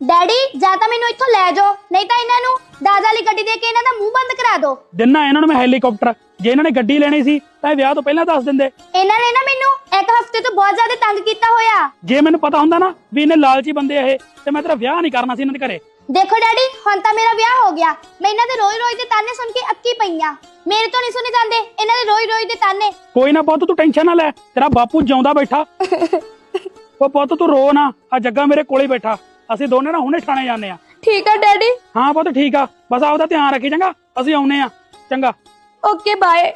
Daddy ਜਾਂ ਤਾਂ ਮੈਨੂੰ ਇੱਥੋਂ ਲੈ ਜਾਓ ਨਹੀਂ ਤਾਂ ਇਹਨਾਂ ਨੂੰ ਦਾਦਾ ਵਾਲੀ ਗੱਡੀ ਦੇ ਕੇ ਇਹਨਾਂ ਦਾ ਮੂੰਹ ਬੰਦ ਕਰਾ ਦਿਓ। ਦਿਨਾ ਇਹਨਾਂ ਨੂੰ ਮੈਂ ਹੈਲੀਕਾਪਟਰ। ਜੇ ਇਹਨਾਂ ਨੇ ਗੱਡੀ ਲੈਣੀ ਸੀ ਤਾਂ ਇਹ ਵਿਆਹ ਤੋਂ ਪਹਿਲਾਂ ਦੱਸ ਦਿੰਦੇ। ਇਹਨਾਂ ਨੇ ਨਾ ਮੈਨੂੰ ਇੱਕ ਹਫ਼ਤੇ ਤੋਂ ਬਹੁਤ ਜ਼ਿਆਦਾ ਤੰਗ ਕੀਤਾ ਹੋਇਆ। ਜੇ ਮੈਨੂੰ ਪਤਾ ਹੁੰਦਾ ਨਾ ਵੀ ਇਹਨੇ ਲਾਲਚੀ ਬੰਦੇ ਇਹ ਤੇ ਮੈਂ ਤੇਰਾ ਵਿਆਹ ਨਹੀਂ ਕਰਨਾ ਸੀ ਇਹਨਾਂ ਦੇ ਘਰੇ। ਦੇਖੋ ਡੈਡੀ ਹੁਣ ਤਾਂ ਮੇਰਾ ਵਿਆਹ ਹੋ ਗਿਆ। ਮੈਂ ਇਹਨਾਂ ਦੇ ਰੋਈ ਰੋਈ ਦੇ ਤਾਨੇ ਸੁਣ ਕੇ ਅੱਕੀ ਪਈਆਂ ਮੇਰੇ ਤੋਂ ਨਹੀਂ ਸੁਣੇ ਜਾਂਦੇ ਇਹਨਾਂ ਦੇ ਰੋਈ ਰੋਈ ਦੇ ਤਾਨੇ। ਕੋਈ ਨਾ ਪੁੱਤ ਤੂੰ ਟੈਨਸ਼ਨ ਨਾ ਲੈ ਤੇਰਾ ਬਾਪੂ ਜਿਉਂਦਾ ਬੈਠਾ। ਉਹ ਪੁੱਤ ਤੂੰ ਰੋ ਨਾ ਆ ਜੱਗਾ ਮੇਰੇ ਕੋਲੇ ਬੈਠਾ। ਅਸੀਂ ਦੋਨੇ ਨਾ ਹੁਣੇ ਠਾਣੇ ਜਾਂਦੇ ਆ ਠੀਕ ਆ ਡੈਡੀ। ਹਾਂ ਪੁੱਤ ਠੀਕ ਆ। ਬਸ ਆਪਦਾ ਧਿਆਨ ਰੱਖੀ ਚੰਗਾ? ਅਸੀਂ ਆਉਨੇ ਆ ਚੰਗਾ। Okay bye.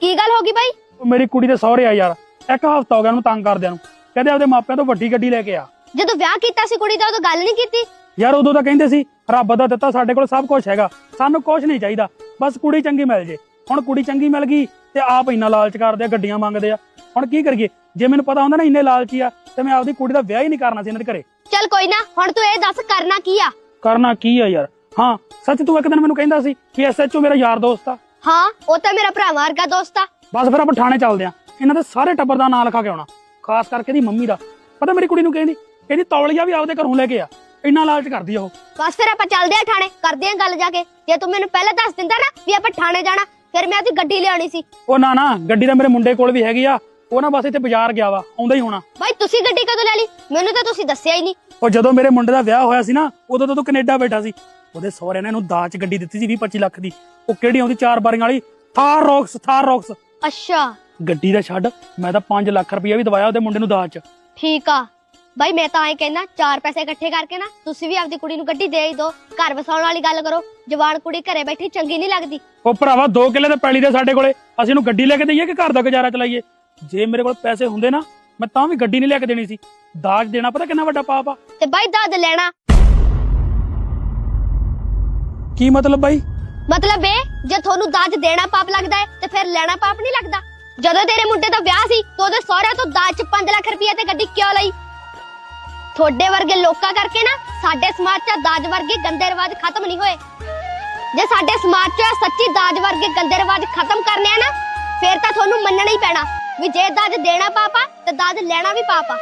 ਕੀ ਗੱਲ ਹੋ ਗਈ ਬਾਈ? ਉਹ ਮੇਰੀ ਕੁੜੀ ਦੇ ਸਹੁਰੇ ਆ ਯਾਰ। ਇੱਕ ਹਫ਼ਤਾ ਹੋ ਗਿਆ ਉਹਨੂੰ ਤੰਗ ਕਰਦਿਆਂ ਨੂੰ। ਕਹਿੰਦੇ ਆਪਦੇ ਮਾਪਿਆਂ ਤੋਂ ਵੱਡੀ ਗੱਡੀ ਲੈ ਕੇ ਆ। ਜਦੋਂ ਵਿਆਹ ਕੀਤਾ ਸੀ ਕੁੜੀ ਦਾ ਉਦੋਂ ਗੱਲ ਨਹੀਂ ਕੀਤੀ? ਯਾਰ ਉਦੋਂ ਤਾਂ ਕਹਿੰਦੇ ਸੀ ਰੱਬ ਦਾ ਦਿੱਤਾ ਸਾਡੇ ਕੋਲ ਸਭ ਕੁਝ ਹੈਗਾ। ਸਾਨੂੰ ਕੁਝ ਨਹੀਂ ਚਾਹੀਦਾ। ਬਸ ਕੁੜੀ ਚੰਗੀ ਮਿਲ ਜੇ। ਹੁਣ ਕੁੜੀ ਚੰਗੀ ਮਿਲ ਗਈ ਤੇ ਆਪ ਇੰਨਾ ਲਾਲਚ ਕਰਦੇ ਆ ਗੱਡੀਆਂ ਮੰਗਦੇ ਆ। ਹੁਣ ਕੀ ਕਰੀਏ? ਜੇ ਮੈਨੂੰ ਪਤਾ ਹੁੰਦਾ ਨਾ ਇੰਨੇ ਲਾਲਚੀ ਆ। ਤੇ ਮੈਂ ਆਪਦੀ ਕੁੜੀ ਦਾ ਵਿਆਹ ਹੀ ਨਹੀਂ ਕਰਨਾ ਸੀ ਇਹਨਾਂ ਦੇ ਘਰੇ। ਚੱਲ ਕੋਈ ਨਾ ਹੁਣ ਤੂੰ ਇਹ ਦੱਸ ਕਰਨਾ ਕੀ ਆ? ਕਰਨਾ ਕੀ ਆ ਯਾਰ? ਹਾਂ ਸੱਚ ਤੂੰ ਇੱਕ ਦਿਨ ਮੈਨੂੰ ਕਹਿੰਦਾ ਸੀ ਕਿ ਐਸਐਚਓ ਮੇਰਾ ਯਾਰ ਦੋਸਤ ਆ। ਹਾਂ ਉਹ ਤਾਂ ਮੇਰਾ ਭਰਾ ਵਰਗਾ ਦੋਸਤ ਆ। ਬਸ ਫਿਰ ਆਪਾਂ ਥਾਣੇ ਚੱਲਦੇ ਆ। ਇਹਨਾਂ ਦੇ ਸਾਰੇ ਟੱਬਰ ਦਾ ਨਾਂ ਲਿਖਾ ਕੇ ਆਉਣਾ। ਖਾਸ ਕਰਕੇ ਦੀ ਮੰਮੀ ਦਾ। ਪਤਾ ਮੇਰੀ ਕੁੜੀ ਨੂੰ ਕਹਿੰਦੀ? ਕਹਿੰਦੀ ਤੌਲੀਆ ਵੀ ਆਪਦੇ ਘਰੋਂ ਲੈ ਕੇ ਆ। ਇੰਨਾ ਲਾਲਚ ਕਰਦੀ ਆ ਉਹ। ਬਸ ਫਿਰ ਆਪਾਂ ਚੱਲਦੇ ਆ ਥਾਣੇ ਕਰਦੇ ਆ ਗੱਲ ਜਾ ਕੇ। ਜੇ ਤੂੰ ਮੈਨੂੰ ਪਹਿਲਾਂ ਦੱਸ ਦਿੰਦਾ ਨਾ ਵੀ ਆਪਾਂ ਥਾਣੇ ਜਾਣਾ ਫਿਰ ਮੈਂ ਆਪਣੀ ਗੱਡੀ ਲਿਆਉਣੀ ਸੀ। ਉਹ ਨਾ ਨਾ ਗੱਡੀ ਤਾਂ ਮੇਰੇ ਮੁੰਡੇ ਕੋਲ ਵੀ ਹੈਗੀ ਆ। ਉਹ ਨਾ ਬਸ ਇੱਥੇ ਬਾਜ਼ਾਰ ਗਿਆ ਵਾ ਆਉਂਦਾ ਹੀ ਹੋਣਾ। ਬਾਈ ਤੁਸੀਂ ਗੱਡੀ ਕਦੋਂ ਲੈ ਲਈ? ਮੈਨੂੰ ਤਾਂ ਤੁਸੀਂ ਦੱਸਿਆ ਹੀ ਨਹੀਂ। ਉਹ ਜਦੋਂ ਮੇਰੇ ਮੁੰਡੇ ਦਾ ਵਿਆਹ ਹੋਇਆ ਸੀ ਨਾ ਉਦੋਂ ਤਾਂ ਤੂੰ ਕੈਨੇਡਾ ਬੈਠਾ ਸੀ। ਉਹਦੇ ਸਹੁਰਿਆਂ ਨੇ ਇਹਨੂੰ ਦਾਜ 'ਚ ਗੱਡੀ ਦਿੱਤੀ ਸੀ 20 25 ਲੱਖ ਦੀ। ਉਹ ਕਿਹੜੀ ਆਉਂਦੀ? ਚਾਰ ਬਾਰੀਆਂ ਵਾਲੀ। Thar Roxx Thar Roxx. ਅੱਛਾ। ਗੱਡੀ ਦਾ ਛੱਡ ਮੈਂ ਤਾਂ 5 ਲੱਖ ਰੁਪਇਆ ਵੀ ਦਵਾਇਆ ਉਹਦੇ ਮੁੰਡੇ ਨੂੰ ਦਾਜ 'ਚ। ਠੀਕ ਆ। ਬਾਈ ਮੈਂ ਤਾਂ ਐਂ ਕਹਿੰਦਾ ਚਾਰ ਪੈਸੇ ਇਕੱਠੇ ਕਰਕੇ ਨਾ ਤੁਸੀਂ ਵੀ ਆਪਦੀ ਕੁੜੀ ਨੂੰ ਗੱਡੀ ਦੇ ਹੀ ਦਿਓ। ਘਰ ਵਸਾਉਣ ਵਾਲੀ ਗੱਲ ਕਰੋ। ਜਵਾਨ ਕੁੜੀ ਘਰੇ ਬੈਠੀ ਚੰਗੀ ਨਹੀਂ ਲੱਗਦੀ। ਉਹ ਭਰਾਵਾ 2 ਕਿੱਲੇ ਤੇ ਪੈਲੀ ਦੇ ਸਾਡੇ ਕੋਲੇ। ਅਸੀਂ ਇਹਨੂੰ ਗੱਡੀ ਲੈ ਕੇ ਦਈਏ ਕਿ ਘਰ ਦਾ ਗੁਜ਼ਾਰਾ ਚਲਾਈਏ? ਜੇ ਮੇਰੇ ਕੋਲ ਪੈਸੇ ਹੁੰਦੇ ਨਾ ਮੈਂ ਤਾਂ ਵੀ ਗੱਡੀ ਨਹੀਂ ਲੈ ਕੇ ਦੇਣੀ ਸੀ। ਦਾਜ ਦੇਣਾ ਪਤਾ ਕਿੰਨਾ ਵੱਡਾ ਪਾਪ ਆ? ਤੇ ਬਾਈ ਦਾਦ ਲੈਣਾ। ਕੀ ਮਤਲਬ ਬਾਈ? ਮਤਲਬ ਇਹ ਜੇ ਤੁਹਾਨੂੰ ਦਾਜ ਦੇਣਾ ਪਾਪ ਲੱਗਦਾ ਹੈ ਤੇ ਫਿਰ ਲੈਣਾ ਪਾਪ ਨਹੀਂ ਲੱਗਦਾ। ਜਦੋਂ ਤੇਰੇ ਮੁੰਡੇ ਦਾ ਵਿਆਹ ਸੀ ਤਾਂ ਉਹਦੇ ਸਹੁਰਿਆਂ ਤੋਂ ਦਾਜ ਚ 5 ਲੱਖ ਰੁਪਏ ਤੇ ਗੱਡੀ ਕਿਉਂ ਲਈ? ਤੁਹਾਡੇ ਵਰਗੇ ਲੋਕਾਂ ਕਰਕੇ ਨਾ ਸਾਡੇ ਸਮਾਜ 'ਚ ਦਾਜ ਵਰਗੇ ਗੰਦੇ ਰਿਵਾਜ ਖਤਮ ਨਹੀਂ ਹੋਏ। ਜੇ ਸਾਡੇ ਸਮਾਜ 'ਚ ਸੱਚੀ ਦਾਜ ਵਰਗੇ ਗੰਦੇ ਰਿਵਾਜ ਖਤਮ ਕਰਨੇ ਆ ਨਾ ਫਿਰ ਤਾਂ ਤੁਹਾਨੂੰ ਮੰਨਣਾ ਹੀ ਪੈਣਾ। ਵੀ ਜੇ ਦਾਜ ਦੇਣਾ ਪਾਪਾ ਤੇ ਦਾਜ ਲੈਣਾ ਵੀ ਪਾਪਾ।